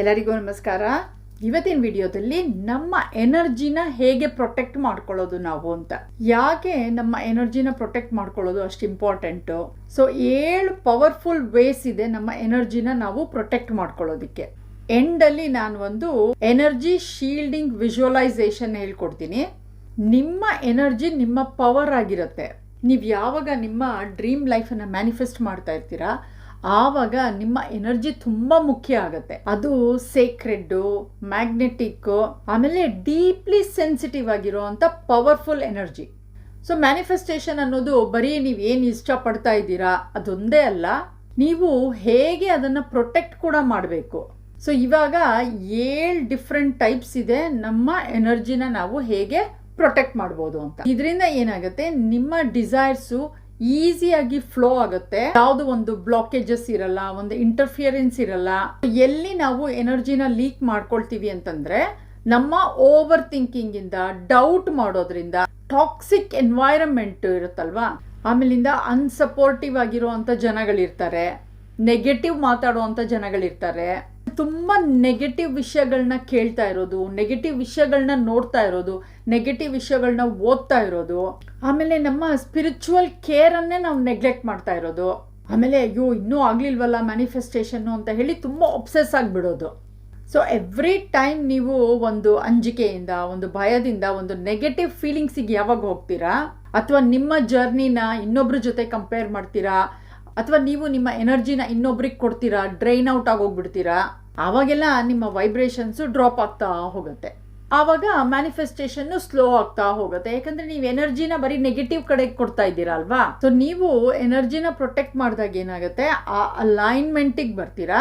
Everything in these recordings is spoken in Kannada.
ಎಲ್ಲರಿಗೂ ನಮಸ್ಕಾರ. ಇವತ್ತಿನ ವಿಡಿಯೋದಲ್ಲಿ ನಮ್ಮ ಎನರ್ಜಿನ ಹೇಗೆ ಪ್ರೊಟೆಕ್ಟ್ ಮಾಡ್ಕೊಳ್ಳೋದು ನಾವು ಅಂತ. ಯಾಕೆ ನಮ್ಮ ಎನರ್ಜಿನ ಪ್ರೊಟೆಕ್ಟ್ ಮಾಡ್ಕೊಳ್ಳೋದು ಅಷ್ಟು ಇಂಪಾರ್ಟೆಂಟು ಸೊ ಏಳು ಪವರ್ಫುಲ್ ವೇಸ್ ಇದೆ ನಮ್ಮ ಎನರ್ಜಿನ ನಾವು ಪ್ರೊಟೆಕ್ಟ್ ಮಾಡ್ಕೊಳ್ಳೋದಕ್ಕೆ. ಎಂಡಲ್ಲಿ ನಾನು ಒಂದು ಎನರ್ಜಿ ಶೀಲ್ಡಿಂಗ್ ವಿಜುವಲೈಸೇಷನ್ ಹೇಳ್ಕೊಡ್ತೀನಿ. ನಿಮ್ಮ ಎನರ್ಜಿ ನಿಮ್ಮ ಪವರ್ ಆಗಿರುತ್ತೆ. ನೀವು ಯಾವಾಗ ನಿಮ್ಮ ಡ್ರೀಮ್ ಲೈಫನ್ನು ಮ್ಯಾನಿಫೆಸ್ಟ್ ಮಾಡ್ತಾ ಇರ್ತೀರಾ ಆವಾಗ ನಿಮ್ಮ ಎನರ್ಜಿ ತುಂಬಾ ಮುಖ್ಯ ಆಗುತ್ತೆ. ಅದು ಸೇಕ್ರೆಡ್ಡು ಮ್ಯಾಗ್ನೆಟಿಕ್ಕು ಆಮೇಲೆ ಡೀಪ್ಲಿ ಸೆನ್ಸಿಟಿವ್ ಆಗಿರುವಂಥ ಪವರ್ಫುಲ್ ಎನರ್ಜಿ ಸೊ ಮ್ಯಾನಿಫೆಸ್ಟೇಷನ್ ಅನ್ನೋದು ಬರೀ ನೀವು ಏನು ಇಷ್ಟಪಡ್ತಾ ಇದ್ದೀರಾ ಅದೊಂದೇ ಅಲ್ಲ, ನೀವು ಹೇಗೆ ಅದನ್ನು ಪ್ರೊಟೆಕ್ಟ್ ಕೂಡ ಮಾಡಬೇಕು. ಸೊ ಇವಾಗ ಏಳು ಡಿಫ್ರೆಂಟ್ ಟೈಪ್ಸ್ ಇದೆ ನಮ್ಮ ಎನರ್ಜಿನ ನಾವು ಹೇಗೆ ಪ್ರೊಟೆಕ್ಟ್ ಮಾಡ್ಬೋದು ಅಂತ. ಇದರಿಂದ ಏನಾಗುತ್ತೆ, ನಿಮ್ಮ ಡಿಸೈರ್ಸು ಈಸಿಯಾಗಿ ಫ್ಲೋ ಆಗುತ್ತೆ. ಯಾವುದೋ ಒಂದು ಬ್ಲಾಕೇಜಸ್ ಇರಲ್ಲ, ಒಂದು ಇಂಟರ್ಫಿಯರೆನ್ಸ್ ಇರಲ್ಲ. ಎಲ್ಲಿ ನಾವು ಎನರ್ಜಿನ ಲೀಕ್ ಮಾಡ್ಕೊಳ್ತೀವಿ ಅಂತಂದ್ರೆ, ನಮ್ಮ ಓವರ್ ಥಿಂಕಿಂಗ್ ಇಂದ ಡೌಟ್ ಮಾಡೋದ್ರಿಂದ ಟಾಕ್ಸಿಕ್ ಎನ್ವೈರನ್ಮೆಂಟ್ ಇರುತ್ತಲ್ವಾ? ಆಮೇಲಿಂದ ಅನ್ಸಪೋರ್ಟಿವ್ ಆಗಿರುವಂತ ಜನಗಳಿರ್ತಾರೆ. ನೆಗೆಟಿವ್ ಮಾತಾಡುವಂತ ಜನಗಳಿರ್ತಾರೆ. ತುಂಬಾ ನೆಗೆಟಿವ್ ವಿಷಯಗಳನ್ನ ಕೇಳ್ತಾ ಇರೋದು ನೆಗೆಟಿವ್ ವಿಷಯಗಳನ್ನ ನೋಡ್ತಾ ಇರೋದು ನೆಗೆಟಿವ್ ವಿಷಯಗಳನ್ನ ಓದ್ತಾ ಇರೋದು, ಆಮೇಲೆ ನಮ್ಮ ಸ್ಪಿರಿಚುವಲ್ ಕೇರನ್ನೇ ನಾವು ನೆಗ್ಲೆಕ್ಟ್ ಮಾಡ್ತಾ ಇರೋದು. ಆಮೇಲೆ ಅಯ್ಯೋ, ಇನ್ನೂ ಆಗಲಿಲ್ವಲ್ಲ ಮ್ಯಾನಿಫೆಸ್ಟೇಷನ್ನು ಅಂತ ಹೇಳಿ ತುಂಬ ಒಬ್ಸೆಸ್ ಆಗಿಬಿಡೋದು. ಸೊ ಎವ್ರಿ ಟೈಮ್ ನೀವು ಒಂದು ಅಂಜಿಕೆಯಿಂದ, ಒಂದು ಭಯದಿಂದ, ಒಂದು ನೆಗೆಟಿವ್ ಫೀಲಿಂಗ್ಸಿಗೆ ಯಾವಾಗ ಹೋಗ್ತೀರಾ? ಅಥವಾ ನಿಮ್ಮ ಜರ್ನಿನ ಇನ್ನೊಬ್ರ ಜೊತೆ ಕಂಪೇರ್ ಮಾಡ್ತೀರಾ? ಅಥವಾ ನೀವು ನಿಮ್ಮ ಎನರ್ಜಿನ ಇನ್ನೊಬ್ರಿಗೆ ಕೊಡ್ತೀರಾ? ಡ್ರೈನ್ ಔಟ್ ಆಗಿ ಹೋಗ್ಬಿಡ್ತೀರಾ ಆವಾಗೆಲ್ಲ ನಿಮ್ಮ ವೈಬ್ರೇಷನ್ಸು ಡ್ರಾಪ್ ಆಗ್ತಾ ಹೋಗುತ್ತೆ. ಆವಾಗ ಮ್ಯಾನಿಫೆಸ್ಟೇಷನ್ನು ಸ್ಲೋ ಆಗ್ತಾ ಹೋಗುತ್ತೆ. ಯಾಕಂದ್ರೆ ನೀವು ಎನರ್ಜಿನ ಬರೀ ನೆಗೆಟಿವ್ ಕಡೆಗೆ ಕೊಡ್ತಾ ಇದ್ದೀರಾ ಅಲ್ವಾ? ಸೊ ನೀವು ಎನರ್ಜಿನ ಪ್ರೊಟೆಕ್ಟ್ ಮಾಡಿದಾಗ ಏನಾಗುತ್ತೆ? ಆ ಅಲೈನ್ಮೆಂಟಿಗೆ ಬರ್ತೀರಾ.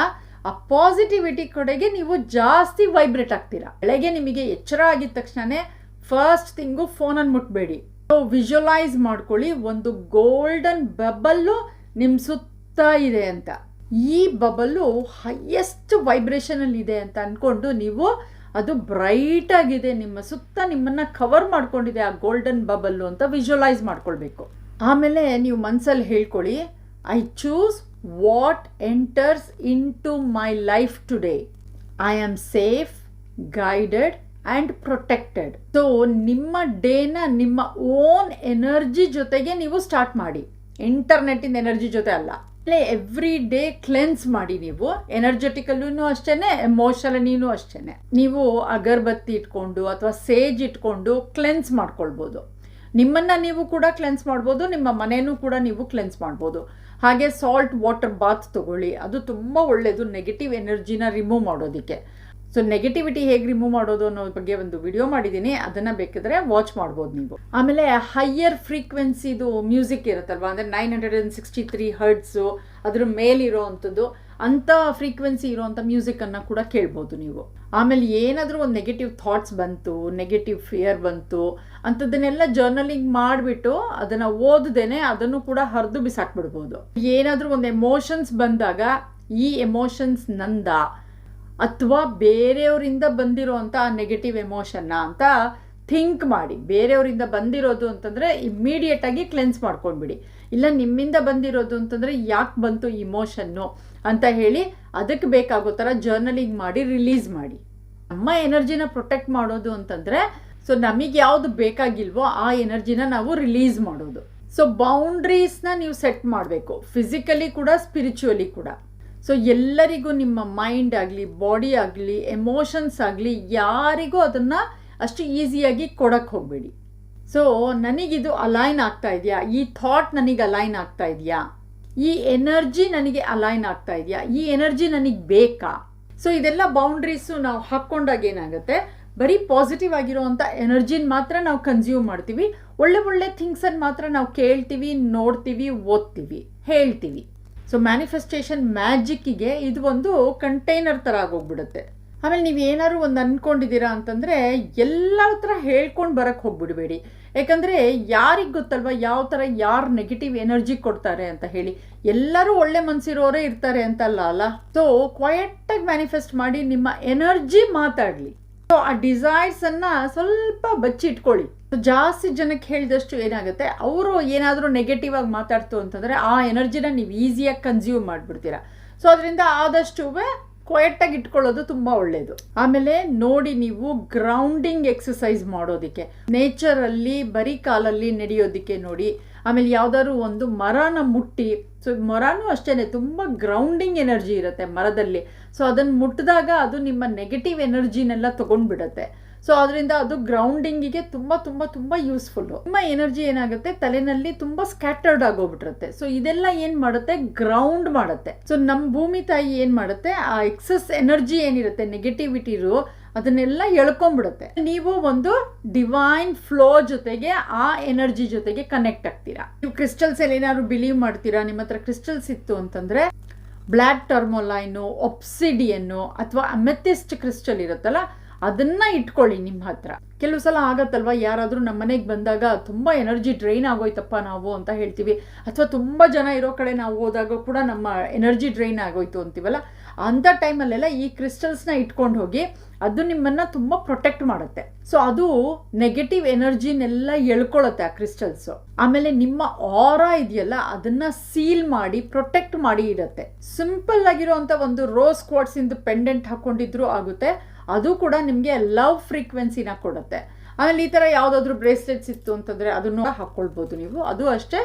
ಆ ಪಾಸಿಟಿವಿಟಿ ಕಡೆಗೆ ನೀವು ಜಾಸ್ತಿ ವೈಬ್ರೇಟ್ ಆಗ್ತೀರಾ. ಬೆಳಗ್ಗೆ ನಿಮಗೆ ಎಚ್ಚರ ಆಗಿದ ತಕ್ಷಣನೇ ಫಸ್ಟ್ ಥಿಂಗು ಫೋನನ್ನು ಮುಟ್ಬೇಡಿ. ಸೊ ವಿಜುವಲೈಸ್ ಮಾಡ್ಕೊಳ್ಳಿ. ಒಂದು ಗೋಲ್ಡನ್ ಬಬಲ್ಲು ನಿಮ್ಮ ಸುತ್ತ ಇದೆ ಅಂತ. ಈ ಬಬಲ್ಲು ಹೈಯೆಸ್ಟ್ ವೈಬ್ರೇಷನಲ್ಲಿ ಇದೆ ಅಂತ ಅಂದ್ಕೊಂಡು ನೀವು ಅದು ಬ್ರೈಟ್ ಆಗಿದೆ. ನಿಮ್ಮ ಸುತ್ತ ನಿಮ್ಮನ್ನ ಕವರ್ ಮಾಡ್ಕೊಂಡಿದೆ ಆ ಗೋಲ್ಡನ್ ಬಬಲ್ಲು ಅಂತ ವಿಜುವಲೈಸ್ ಮಾಡ್ಕೊಳ್ಬೇಕು. ಆಮೇಲೆ ನೀವು ಮನಸ್ಸಲ್ಲಿ ಹೇಳ್ಕೊಳ್ಳಿ I choose what enters into my life today I am safe guided and protected so ನಿಮ್ಮ ಡೇನ ನಿಮ್ಮ ಓನ್ ಎನರ್ಜಿ ಜೊತೆಗೆ ನೀವು ಸ್ಟಾರ್ಟ್ ಮಾಡಿ. ಇಂಟರ್ನೆಟ್ಟಿನ ಎನರ್ಜಿ ಜೊತೆ ಅಲ್ಲ. ಎವ್ರಿ ಡೇ ಕ್ಲೆನ್ಸ್ ಮಾಡಿ ನೀವು. ಎನರ್ಜೆಟಿಕಲ್ಲೂ ಅಷ್ಟೇನೆ ಎಮೋಷನಲಿನೂ ಅಷ್ಟೇನೆ. ನೀವು ಅಗರ್ಬತ್ತಿ ಇಟ್ಕೊಂಡು ಅಥವಾ ಸೇಜ್ ಇಟ್ಕೊಂಡು ಕ್ಲೆನ್ಸ್ ಮಾಡ್ಕೊಳ್ಬೋದು. ನಿಮ್ಮನ್ನ ನೀವು ಕೂಡ ಕ್ಲೆನ್ಸ್ ಮಾಡ್ಬೋದು, ನಿಮ್ಮ ಮನೆಯೂ ಕೂಡ ನೀವು ಕ್ಲೆನ್ಸ್ ಮಾಡ್ಬೋದು. ಹಾಗೆ ಸಾಲ್ಟ್ ವಾಟರ್ ಬಾತ್ ತಗೊಳ್ಳಿ. ಅದು ತುಂಬ ಒಳ್ಳೆಯದು ನೆಗೆಟಿವ್ ಎನರ್ಜಿನ ರಿಮೂವ್ ಮಾಡೋದಕ್ಕೆ. ಸೊ ನೆಗೆಟಿವಿಟಿ ಹೇಗೆ ರಿಮೂವ್ ಮಾಡೋದು ಅನ್ನೋ ಬಗ್ಗೆ ಒಂದು ವಿಡಿಯೋ ಮಾಡಿದ್ದೀನಿ ಅದನ್ನು ಬೇಕಿದ್ರೆ ವಾಚ್ ಮಾಡ್ಬೋದು ನೀವು. ಆಮೇಲೆ ಹೈಯರ್ ಫ್ರೀಕ್ವೆನ್ಸಿದು ಮ್ಯೂಸಿಕ್ ಇರುತ್ತಲ್ವಾ? ಅಂದರೆ nine hundred and sixty three hertz ಅದ್ರ ಮೇಲಿರೋ ಅಂಥದ್ದು, ಅಂಥ ಫ್ರೀಕ್ವೆನ್ಸಿ ಇರೋವಂಥ ಮ್ಯೂಸಿಕನ್ನು ಕೂಡ ಕೇಳ್ಬೋದು ನೀವು. ಆಮೇಲೆ ಏನಾದರೂ ಒಂದು ನೆಗೆಟಿವ್ ಥಾಟ್ಸ್ ಬಂತು ನೆಗೆಟಿವ್ ಫಿಯರ್ ಬಂತು, ಅಂಥದ್ದನ್ನೆಲ್ಲ ಜರ್ನಲಿಂಗ್ ಮಾಡಿಬಿಟ್ಟು ಅದನ್ನು ಓದದೇನೆ ಅದನ್ನು ಕೂಡ ಹರಿದು ಬಿಸಾಕ್ಬಿಡ್ಬೋದು. ಏನಾದರೂ ಒಂದು ಎಮೋಷನ್ಸ್ ಬಂದಾಗ, ಈ ಎಮೋಷನ್ಸ್ ನಂದ ಅಥವಾ ಬೇರೆಯವರಿಂದ ಬಂದಿರೋ ಆ ನೆಗೆಟಿವ್ ಎಮೋಷನ್ನ ಅಂತ ಥಿಂಕ್ ಮಾಡಿ. ಬೇರೆಯವರಿಂದ ಬಂದಿರೋದು ಅಂತಂದರೆ ಇಮ್ಮಿಡಿಯೇಟಾಗಿ ಕ್ಲೆನ್ಸ್ ಮಾಡ್ಕೊಂಡ್ಬಿಡಿ. ಇಲ್ಲ ನಿಮ್ಮಿಂದ ಬಂದಿರೋದು ಅಂತಂದರೆ ಯಾಕೆ ಬಂತು ಇಮೋಷನ್ನು ಅಂತ ಹೇಳಿ ಅದಕ್ಕೆ ಬೇಕಾಗೋ ಥರ ಜರ್ನಲಿಂಗ್ ಮಾಡಿ ರಿಲೀಸ್ ಮಾಡಿ. ನಮ್ಮ ಎನರ್ಜಿನ ಪ್ರೊಟೆಕ್ಟ್ ಮಾಡೋದು ಅಂತಂದರೆ ಸೊ ನಮಗೆ ಯಾವುದು ಬೇಕಾಗಿಲ್ವೋ ಆ ಎನರ್ಜಿನ ನಾವು ರಿಲೀಸ್ ಮಾಡೋದು. ಸೊ ಬೌಂಡ್ರೀಸ್ನ ನೀವು ಸೆಟ್ ಮಾಡಬೇಕು. ಫಿಸಿಕಲಿ ಕೂಡ ಸ್ಪಿರಿಚುವಲಿ ಕೂಡ. ಸೊ ಎಲ್ಲರಿಗೂ ನಿಮ್ಮ ಮೈಂಡ್ ಆಗಲಿ ಬಾಡಿ ಆಗಲಿ ಎಮೋಷನ್ಸ್ ಆಗಲಿ, ಯಾರಿಗೂ ಅದನ್ನು ಅಷ್ಟು ಈಸಿಯಾಗಿ ಕೊಡಕ್ಕೆ ಹೋಗಬೇಡಿ. ಸೊ ನನಗಿದು ಅಲೈನ್ ಆಗ್ತಾ ಇದೆಯಾ? ಈ ಥಾಟ್ ನನಗೆ ಅಲೈನ್ ಆಗ್ತಾ ಇದೆಯಾ? ಈ ಎನರ್ಜಿ ನನಗೆ ಅಲೈನ್ ಆಗ್ತಾ ಇದೆಯಾ? ಈ ಎನರ್ಜಿ ನನಗೆ ಬೇಕಾ? ಸೊ ಇದೆಲ್ಲ ಬೌಂಡ್ರೀಸು ನಾವು ಹಾಕ್ಕೊಂಡಾಗ ಏನಾಗುತ್ತೆ? ಬರೀ ಪಾಸಿಟಿವ್ ಆಗಿರುವಂಥ ಎನರ್ಜಿನ ಮಾತ್ರ ನಾವು ಕನ್ಸ್ಯೂಮ್ ಮಾಡ್ತೀವಿ. ಒಳ್ಳೆ ಒಳ್ಳೆ ಥಿಂಗ್ಸನ್ನು ಮಾತ್ರ ನಾವು ಕೇಳ್ತೀವಿ, ನೋಡ್ತೀವಿ, ಓದ್ತೀವಿ, ಹೇಳ್ತೀವಿ. ಸೊ ಮ್ಯಾನಿಫೆಸ್ಟೇಷನ್ ಮ್ಯಾಜಿಕ್ಕಿಗೆ ಇದು ಒಂದು ಕಂಟೈನರ್ ಥರ ಆಗೋಗ್ಬಿಡುತ್ತೆ. ಆಮೇಲೆ ನೀವು ಏನಾದ್ರು ಒಂದು ಅಂದ್ಕೊಂಡಿದ್ದೀರಾ ಅಂತಂದರೆ ಎಲ್ಲ ಥರ ಹೇಳ್ಕೊಂಡು ಬರೋಕ್ಕೆ ಹೋಗ್ಬಿಡಬೇಡಿ. ಯಾಕಂದರೆ ಯಾರಿಗೆ ಗೊತ್ತಲ್ವ ಯಾವ ಥರ ಯಾರು ನೆಗೆಟಿವ್ ಎನರ್ಜಿ ಕೊಡ್ತಾರೆ ಅಂತ ಹೇಳಿ. ಎಲ್ಲರೂ ಒಳ್ಳೆ ಮನಸ್ಸಿರೋರೇ ಇರ್ತಾರೆ ಅಂತಲ್ಲ ಅಲ್ಲ? ಸೊ ಕ್ವಯೆಟ್ಟಾಗಿ ಮ್ಯಾನಿಫೆಸ್ಟ್ ಮಾಡಿ ನಿಮ್ಮ ಎನರ್ಜಿ ಮಾತಾಡಲಿ. ಸೊ ಆ ಡಿಸೈರ್ಸನ್ನು ಸ್ವಲ್ಪ ಬಚ್ಚಿಟ್ಕೊಳ್ಳಿ. ಜಾಸ್ತಿ ಜನಕ್ಕೆ ಹೇಳಿದಷ್ಟು ಏನಾಗುತ್ತೆ? ಅವರು ಏನಾದರೂ ನೆಗೆಟಿವ್ ಆಗಿ ಮಾತಾಡ್ತು ಅಂತಂದರೆ ಆ ಎನರ್ಜಿನ ನೀವು ಈಸಿಯಾಗಿ ಕನ್ಸ್ಯೂಮ್ ಮಾಡಿಬಿಡ್ತೀರಾ. ಸೊ ಅದರಿಂದ ಆದಷ್ಟು ಕ್ವಯೆಟ್ಟಾಗಿ ಇಟ್ಕೊಳ್ಳೋದು ತುಂಬ ಒಳ್ಳೆಯದು ಆಮೇಲೆ ನೋಡಿ ನೀವು ಗ್ರೌಂಡಿಂಗ್ ಎಕ್ಸಸೈಸ್ ಮಾಡೋದಕ್ಕೆ. ನೇಚರಲ್ಲಿ ಬರೀ ಕಾಲಲ್ಲಿ ನಡೆಯೋದಕ್ಕೆ ನೋಡಿ. ಆಮೇಲೆ ಯಾವ್ದಾದ್ರು ಒಂದು ಮರನ ಮುಟ್ಟಿ. ಸೊ ಮರನೂ ಅಷ್ಟೇ ತುಂಬ ಗ್ರೌಂಡಿಂಗ್ ಎನರ್ಜಿ ಇರುತ್ತೆ ಮರದಲ್ಲಿ. ಸೊ ಅದನ್ನು ಮುಟ್ಟಿದಾಗ ಅದು ನಿಮ್ಮ ನೆಗೆಟಿವ್ ಎನರ್ಜಿನೆಲ್ಲ ತೊಗೊಂಡ್ಬಿಡತ್ತೆ. ಸೊ ಅದರಿಂದ ಅದು ಗ್ರೌಂಡಿಂಗಿಗೆ ತುಂಬ ತುಂಬ ತುಂಬ ಯೂಸ್ಫುಲ್ಲು ತುಂಬ ಎನರ್ಜಿ ಏನಾಗುತ್ತೆ? ತಲೆನಲ್ಲಿ ತುಂಬ ಸ್ಕ್ಯಾಟರ್ಡ್ ಆಗೋಗ್ಬಿಟ್ಟಿರುತ್ತೆ. ಸೊ ಇದೆಲ್ಲ ಏನು ಮಾಡುತ್ತೆ? ಗ್ರೌಂಡ್ ಮಾಡುತ್ತೆ. ಸೊ ನಮ್ಮ ಭೂಮಿ ತಾಯಿ ಏನು ಮಾಡುತ್ತೆ? ಆ ಎಕ್ಸಸ್ ಎನರ್ಜಿ ಏನಿರುತ್ತೆ? ನೆಗೆಟಿವಿಟಿರು ಅದನ್ನೆಲ್ಲ ಎಳ್ಕೊಂಡ್ಬಿಡುತ್ತೆ. ನೀವು ಒಂದು ಡಿವೈನ್ ಫ್ಲೋ ಜೊತೆಗೆ ಆ ಎನರ್ಜಿ ಜೊತೆಗೆ ಕನೆಕ್ಟ್ ಆಗ್ತೀರಾ. ನೀವು ಕ್ರಿಸ್ಟಲ್ಸ್ ಅಲ್ಲಿ ಏನಾದ್ರು ಬಿಲೀವ್ ಮಾಡ್ತೀರಾ? ನಿಮ್ಮ ಹತ್ರ ಕ್ರಿಸ್ಟಲ್ಸ್ ಇತ್ತು ಅಂತಂದ್ರೆ ಬ್ಲ್ಯಾಕ್ ಟರ್ಮೋಲೈನು ಒಪ್ಸಿಡಿಯನ್ನು ಅಥವಾ ಅಮೆಥಿಸ್ಟ್ ಕ್ರಿಸ್ಟಲ್ ಇರುತ್ತಲ್ಲ ಅದನ್ನ ಇಟ್ಕೊಳ್ಳಿ ನಿಮ್ಮ ಹತ್ರ. ಕೆಲವು ಸಲ ಆಗತ್ತಲ್ವಾ? ಯಾರಾದರೂ ನಮ್ಮ ಮನೆಗೆ ಬಂದಾಗ ತುಂಬ ಎನರ್ಜಿ ಡ್ರೈನ್ ಆಗೋಯ್ತಪ್ಪ ನಾವು ಅಂತ ಹೇಳ್ತೀವಿ. ಅಥವಾ ತುಂಬ ಜನ ಇರೋ ಕಡೆ ನಾವು ಹೋದಾಗ ಕೂಡ ನಮ್ಮ ಎನರ್ಜಿ ಡ್ರೈನ್ ಆಗೋಯ್ತು ಅಂತೀವಲ್ಲ? ಅಂಥ ಟೈಮಲ್ಲೆಲ್ಲ ಈ ಕ್ರಿಸ್ಟಲ್ಸ್ನ ಇಟ್ಕೊಂಡು ಹೋಗಿ ಅದು ನಿಮ್ಮನ್ನು ತುಂಬ ಪ್ರೊಟೆಕ್ಟ್ ಮಾಡುತ್ತೆ. ಸೊ, ಅದು ನೆಗೆಟಿವ್ ಎನರ್ಜಿನೆಲ್ಲ ಎಳ್ಕೊಳ್ಳುತ್ತೆ ಆ ಕ್ರಿಸ್ಟಲ್ಸು. ಆಮೇಲೆ ನಿಮ್ಮ ಆರ ಇದೆಯಲ್ಲ, ಅದನ್ನ ಸೀಲ್ ಮಾಡಿ, ಪ್ರೊಟೆಕ್ಟ್ ಮಾಡಿ ಇರುತ್ತೆ ಸಿಂಪಲ್ ಆಗಿರೋ ಒಂದು ರೋಸ್ ಕ್ವಾಟ್ಸ್ ಇಂದ ಪೆಂಡೆಂಟ್ ಹಾಕೊಂಡಿದ್ರು ಆಗುತ್ತೆ. ಅದು ಕೂಡ ನಿಮಗೆ ಲವ್ ಫ್ರೀಕ್ವೆನ್ಸಿನ ಕೊಡುತ್ತೆ. ಆಮೇಲೆ ಈ ಥರ ಯಾವುದಾದ್ರೂ ಬ್ರೇಸ್ಲೆಟ್ಸ್ ಇತ್ತು ಅಂತಂದರೆ ಅದನ್ನು ಹಾಕ್ಕೊಳ್ಬೋದು ನೀವು. ಅದು ಅಷ್ಟೇ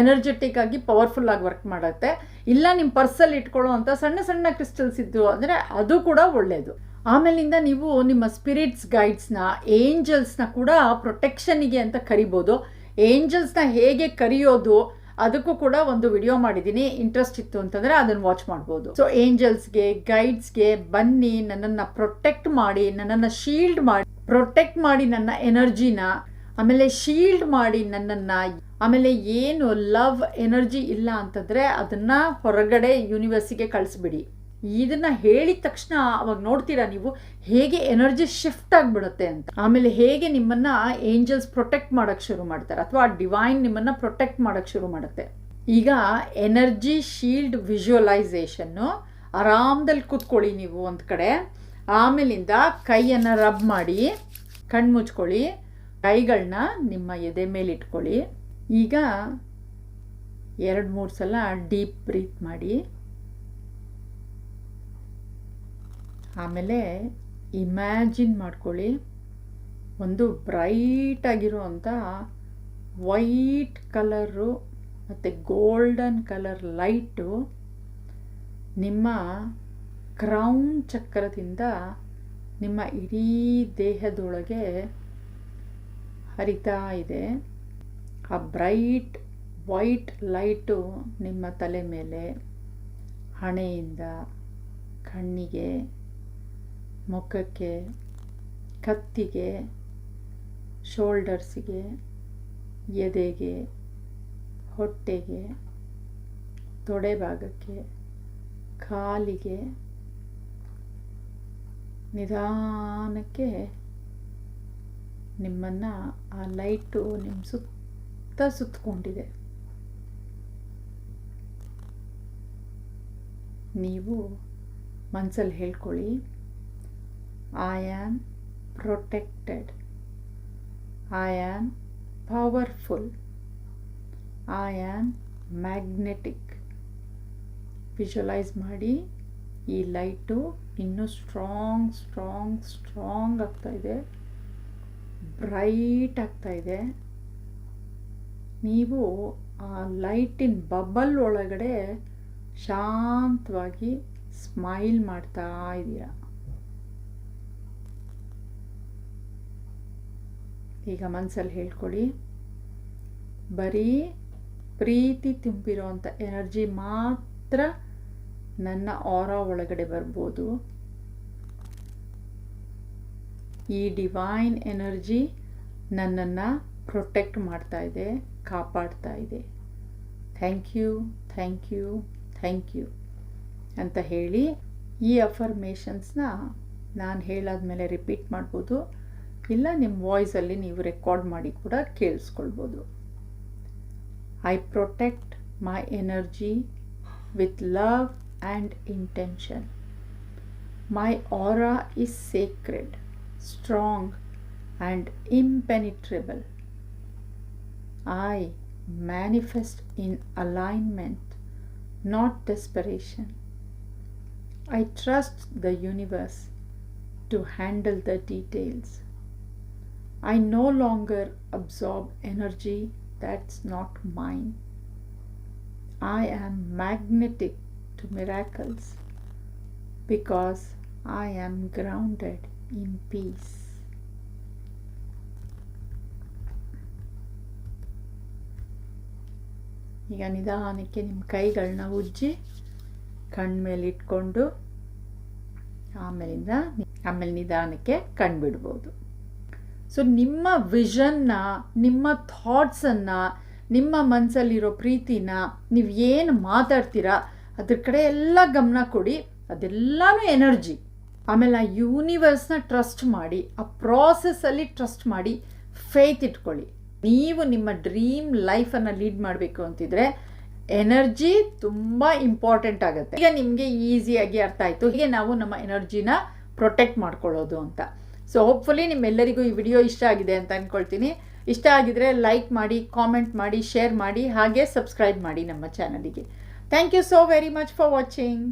ಎನರ್ಜೆಟಿಕ್ ಆಗಿ ಪವರ್ಫುಲ್ ಆಗಿ ವರ್ಕ್ ಮಾಡುತ್ತೆ. ಇಲ್ಲ ನಿಮ್ಮ ಪರ್ಸಲ್ಲಿ ಇಟ್ಕೊಳ್ಳೋ ಅಂತ ಸಣ್ಣ ಸಣ್ಣ ಕ್ರಿಸ್ಟಲ್ಸ್ ಇದ್ದು ಅಂದರೆ ಅದು ಕೂಡ ಒಳ್ಳೆಯದು ಆಮೇಲಿಂದ ನೀವು ನಿಮ್ಮ ಸ್ಪಿರಿಟ್ಸ್ ಗೈಡ್ಸ್ನ ಏಂಜಲ್ಸ್ನ ಕೂಡ ಪ್ರೊಟೆಕ್ಷನಿಗೆ ಅಂತ ಕರಿಬೋದು. ಏಂಜಲ್ಸ್ನ ಹೇಗೆ ಕರೆಯೋದು ಅದಕ್ಕೂ ಕೂಡ ಒಂದು ವಿಡಿಯೋ ಮಾಡಿದ್ದೀನಿ. ಇಂಟ್ರೆಸ್ಟ್ ಇತ್ತು ಅಂತಂದರೆ ಅದನ್ನು ವಾಚ್ ಮಾಡ್ಬೋದು. ಸೊ ಏಂಜಲ್ಸ್ಗೆ ಗೈಡ್ಸ್ಗೆ ಬನ್ನಿ, ನನ್ನನ್ನು ಪ್ರೊಟೆಕ್ಟ್ ಮಾಡಿ, ನನ್ನನ್ನು ಶೀಲ್ಡ್ ಮಾಡಿ ಪ್ರೊಟೆಕ್ಟ್ ಮಾಡಿ ನನ್ನ ಎನರ್ಜಿನ ಆಮೇಲೆ ಶೀಲ್ಡ್ ಮಾಡಿ ನನ್ನನ್ನು, ಆಮೇಲೆ ಏನು ಲವ್ ಎನರ್ಜಿ ಇಲ್ಲ ಅಂತಂದರೆ ಅದನ್ನು ಹೊರಗಡೆ ಯೂನಿವರ್ಸಿಗೆ ಕಳಿಸ್ಬಿಡಿ. ಇದನ್ನ ಹೇಳಿದ ತಕ್ಷಣ ಅವಾಗ ನೋಡ್ತೀರಾ ನೀವು, ಹೇಗೆ ಎನರ್ಜಿ ಶಿಫ್ಟ್ ಆಗಿಬಿಡುತ್ತೆ ಅಂತ. ಆಮೇಲೆ ಹೇಗೆ ನಿಮ್ಮನ್ನ ಏಂಜಲ್ಸ್ ಪ್ರೊಟೆಕ್ಟ್ ಮಾಡಕ್ ಶುರು ಮಾಡ್ತಾರೆ, ಅಥವಾ ಡಿವೈನ್ ನಿಮ್ಮನ್ನ ಪ್ರೊಟೆಕ್ಟ್ ಮಾಡಕ್ ಶುರು ಮಾಡುತ್ತೆ. ಈಗ ಎನರ್ಜಿ ಶೀಲ್ಡ್ ವಿಜುವಲೈಸೇಷನ್ನು ಆರಾಮದಲ್ಲಿ ಕೂತ್ಕೊಳ್ಳಿ ನೀವು ಒಂದು ಕಡೆ, ಆಮೇಲಿಂದ ಕೈಯನ್ನು ರಬ್ ಮಾಡಿ ಕಣ್ಣು ಮುಚ್ಕೊಳ್ಳಿ ಕೈಗಳನ್ನ ನಿಮ್ಮ ಎದೆ ಮೇಲೆ ಇಟ್ಕೊಳ್ಳಿ. ಈಗ ಎರಡು ಮೂರು ಸಲ ಡೀಪ್ ಬ್ರೀತ್ ಮಾಡಿ. ಆಮೇಲೆ ಇಮ್ಯಾಜಿನ್ ಮಾಡ್ಕೊಳ್ಳಿ. ಒಂದು ಬ್ರೈಟ್ ಆಗಿರುವಂಥ ವೈಟ್ ಕಲರು ಮತ್ತು ಗೋಲ್ಡನ್ ಕಲರ್ ಲೈಟು ನಿಮ್ಮ ಕ್ರೌನ್ ಚಕ್ರದಿಂದ ನಿಮ್ಮ ಇಡೀ ದೇಹದೊಳಗೆ ಹರಿತಾ ಇದೆ. ಆ ಬ್ರೈಟ್ ವೈಟ್ ಲೈಟು ನಿಮ್ಮ ತಲೆ ಮೇಲೆ, ಹಣೆಯಿಂದ, ಕಣ್ಣಿಗೆ ಮುಖಕ್ಕೆ, ಕತ್ತಿಗೆ, ಶೋಲ್ಡರ್ಸಿಗೆ, ಎದೆಗೆ, ಹೊಟ್ಟೆಗೆ, ತೊಡೆ ಭಾಗಕ್ಕೆ, ಕಾಲಿಗೆ, ನಿಧಾನಕ್ಕೆ ನಿಮ್ಮನ್ನು ಆ ಲೈಟು ನಿಮ್ಮ ಸುತ್ತ ಸುತ್ತಕೊಂಡಿದೆ ನೀವು ಮನಸ್ಸಲ್ಲಿ ಹೇಳ್ಕೊಳ್ಳಿ. I am protected. I am powerful. I am magnetic. Visualise ಮಾಡಿ ಈ ಲೈಟು ಇನ್ನೂ ಸ್ಟ್ರಾಂಗ್ ಸ್ಟ್ರಾಂಗ್ ಸ್ಟ್ರಾಂಗ್ ಆಗ್ತಾ ಇದೆ ಬ್ರೈಟ್ ಇದೆ ನೀವು ಆ ಲೈಟಿನ ಬಬಲ್ ಒಳಗಡೆ ಶಾಂತವಾಗಿ ಸ್ಮೈಲ್ ಮಾಡ್ತಾ ಇದ್ದೀರಾ ಈಗ ಮನಸ್ಸಲ್ಲಿ ಹೇಳ್ಕೊಳ್ಳಿ. ಬರೀ ಪ್ರೀತಿ ತುಂಬಿರೋಂಥ ಎನರ್ಜಿ ಮಾತ್ರ ನನ್ನ ಆರ ಒಳಗಡೆ ಬರ್ಬೋದು. ಈ ಡಿವೈನ್ ಎನರ್ಜಿ ನನ್ನನ್ನು ಪ್ರೊಟೆಕ್ಟ್ ಮಾಡ್ತಾ ಇದೆ, ಕಾಪಾಡ್ತಾ ಇದೆ. Thank you thank you thank you ಅಂತ ಹೇಳಿ ಈ ಅಫರ್ಮೇಷನ್ಸ್ನ ನಾನು ಹೇಳಾದ ಮೇಲೆ ರಿಪೀಟ್ ಮಾಡ್ಬೋದು. ಇಲ್ಲ ನಿಮ್ಮ ವಾಯ್ಸಲ್ಲಿ ನೀವು ರೆಕಾರ್ಡ್ ಮಾಡಿ ಕೂಡ ಕೇಳಿಸ್ಕೊಳ್ಬೋದು I protect my energy with love and intention my aura is sacred, strong and impenetrable. I manifest in alignment, not desperation. I trust the universe to handle the details. I no longer absorb energy that's not mine. I am magnetic to miracles because I am grounded in peace. ಈಗ ನಿಧಾನಕ್ಕೆ ನಿಮ್ಮ ಕೈಗಳನ್ನ ಉಜ್ಜಿ ಕಣ್ಮೇಲೆ ಇಟ್ಕೊಂಡು ಆಮೇಲಿಂದ ಆಮೇಲೆ ನಿಧಾನಕ್ಕೆ ಕಣ್ಬಿಡ್ಬೋದು ಸೊ ನಿಮ್ಮ ವಿಷನ್ನ ನಿಮ್ಮ ಥಾಟ್ಸನ್ನು ನಿಮ್ಮ ಮನಸ್ಸಲ್ಲಿರೋ ಪ್ರೀತಿನ ನೀವು ಏನು ಮಾತಾಡ್ತೀರಾ, ಅದ್ರ ಕಡೆ ಎಲ್ಲ ಗಮನ ಕೊಡಿ. ಅದೆಲ್ಲನೂ ಎನರ್ಜಿ ಆಮೇಲೆ ಆ ಯೂನಿವರ್ಸ್ನ ಟ್ರಸ್ಟ್ ಮಾಡಿ, ಆ ಪ್ರಾಸೆಸ್ಸಲ್ಲಿ ಟ್ರಸ್ಟ್ ಮಾಡಿ ಫೇತ್ ಇಟ್ಕೊಳ್ಳಿ. ನೀವು ನಿಮ್ಮ ಡ್ರೀಮ್ ಲೈಫನ್ನು ಲೀಡ್ ಮಾಡಬೇಕು ಅಂತಿದ್ರೆ ಎನರ್ಜಿ ತುಂಬ ಇಂಪಾರ್ಟೆಂಟ್ ಆಗುತ್ತೆ. ಈಗ ನಿಮಗೆ ಈಸಿಯಾಗಿ ಅರ್ಥ ಆಯಿತು. ಹೀಗೆ ನಾವು ನಮ್ಮ ಎನರ್ಜಿನ ಪ್ರೊಟೆಕ್ಟ್ ಮಾಡ್ಕೊಳ್ಳೋದು ಅಂತ. ಸೊ ಹೋಪ್ಫುಲಿ ನಿಮ್ಮೆಲ್ಲರಿಗೂ ಈ ವಿಡಿಯೋ ಇಷ್ಟ ಆಗಿದೆ ಅಂತ ಅಂದ್ಕೊಳ್ತೀನಿ ಇಷ್ಟ ಆಗಿದ್ರೆ ಲೈಕ್ ಮಾಡಿ ಕಾಮೆಂಟ್ ಮಾಡಿ ಶೇರ್ ಮಾಡಿ, ಹಾಗೆ ಸಬ್ಸ್ಕ್ರೈಬ್ ಮಾಡಿ ನಮ್ಮ ಚಾನಲಿಗೆ thank you so very much for watching